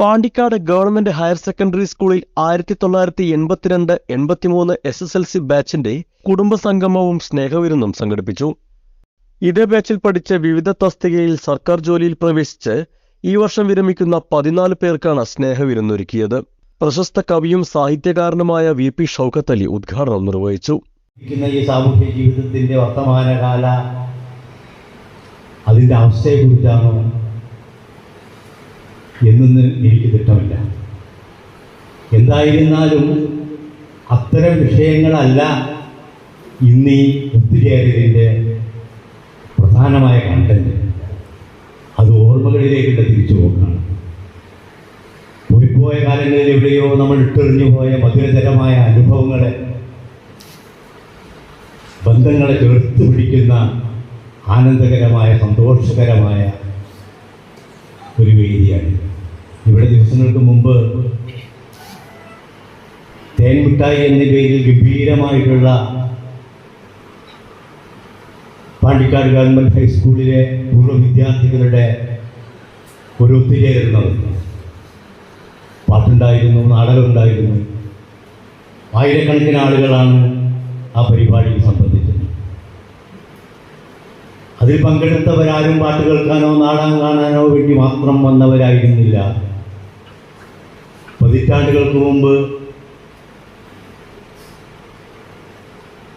Pandikkad government higher secondary സ്കൂളിൽ ആയിരത്തി തൊള്ളായിരത്തി എൺപത്തിരണ്ട് എൺപത്തിമൂന്ന് എസ് എസ് എൽ സി ബാച്ചിന്റെ കുടുംബസംഗമവും സ്നേഹവിരുന്നും സംഘടിപ്പിച്ചു. ഇതേ ബാച്ചിൽ പഠിച്ച വിവിധ തസ്തികയിൽ സർക്കാർ ജോലിയിൽ പ്രവേശിച്ച് ഈ വർഷം വിരമിക്കുന്ന പതിനാല് പേർക്കാണ് സ്നേഹവിരുന്നൊരുക്കിയത്. പ്രശസ്ത കവിയും സാഹിത്യകാരനുമായ വി പി ഷൗക്കത്ത് അലി ഉദ്ഘാടനം നിർവഹിച്ചു. ഈ സാമൂഹ്യ ജീവിതത്തിന്റെ വർത്തമാനകാല അതിന്റെ അവസ്ഥയെക്കുറിച്ചാണോ എന്നൊന്നും എനിക്ക് തിട്ടമില്ല എന്തായിരുന്നാലും അത്തരം വിഷയങ്ങളല്ല ഇന്നീ ഒത്തുചേരലിന്റെ പ്രധാനമായ കണ്ടന്റ് അത് ഓർമ്മകളിലേക്കുള്ള തിരിച്ചുപോക്കാണ് പോയിപ്പോയ കാലങ്ങളിൽ എവിടെയോ നമ്മൾ ഇട്ടെറിഞ്ഞു പോയ മധുരതരമായ അനുഭവങ്ങളെ ബന്ധങ്ങളെ ചേർത്ത് പിടിക്കുന്ന ആനന്ദകരമായ സന്തോഷകരമായ ഒരു വേദിയാണ് ഇവിടെ ദിവസങ്ങൾക്ക് മുമ്പ് തേൻമിഠായി എന്ന പേരിൽ ഗംഭീരമായിട്ടുള്ള പാണ്ടിക്കാട് ഗവൺമെന്റ് ഹൈസ്കൂളിലെ പൂർവ വിദ്യാർത്ഥികളുടെ ഒരു ഒത്തുചേരൽ പാട്ടുണ്ടായിരുന്നു നാടകമുണ്ടായിരുന്നു. ആയിരക്കണക്കിന് ആളുകളാണ് ആ പരിപാടി സംബന്ധിച്ചത്. അതിൽ പങ്കെടുത്തവരാരും പാട്ട് കേൾക്കാനോ നാടകം കാണാനോ വേണ്ടി മാത്രം വന്നവരായിരുന്നില്ല. പതിറ്റാണ്ടുകൾക്ക് മുമ്പ്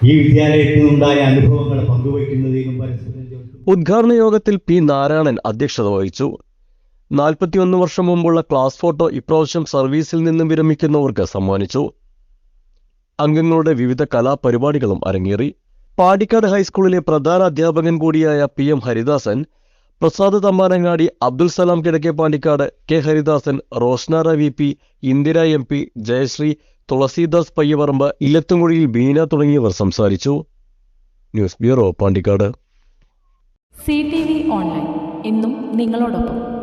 ഈ വിദ്യാലയത്തിൽ നിന്നുണ്ടായ അനുഭവങ്ങൾ പങ്കുവയ്ക്കുന്നതിനും പരസ്പരം ഉദ്ഘാടന യോഗത്തിൽ പി നാരായണൻ അധ്യക്ഷത വഹിച്ചു. നാൽപ്പത്തിയൊന്ന് വർഷം മുമ്പുള്ള ക്ലാസ് ഫോട്ടോ ഇപ്രാവശ്യം സർവീസിൽ നിന്നും വിരമിക്കുന്നവർക്ക് സമ്മാനിച്ചു. അംഗങ്ങളുടെ വിവിധ കലാപരിപാടികളും അരങ്ങേറി. പാടിക്കാട് ഹൈസ്കൂളിലെ പ്രധാന അധ്യാപകൻ കൂടിയായ P M Haridasan Prasad Thampanangadi Abdul Salam Kizhakke Pandikkad K Haridasan Roshnara V P Indira M P Jayasree Thulasidas Payyavarambu ഇല്ലത്തുംകുഴിയിൽ Beena തുടങ്ങിയവർ സംസാരിച്ചു. News bureau Pandikkad. C T V online. എന്നും നിങ്ങളോടൊപ്പം.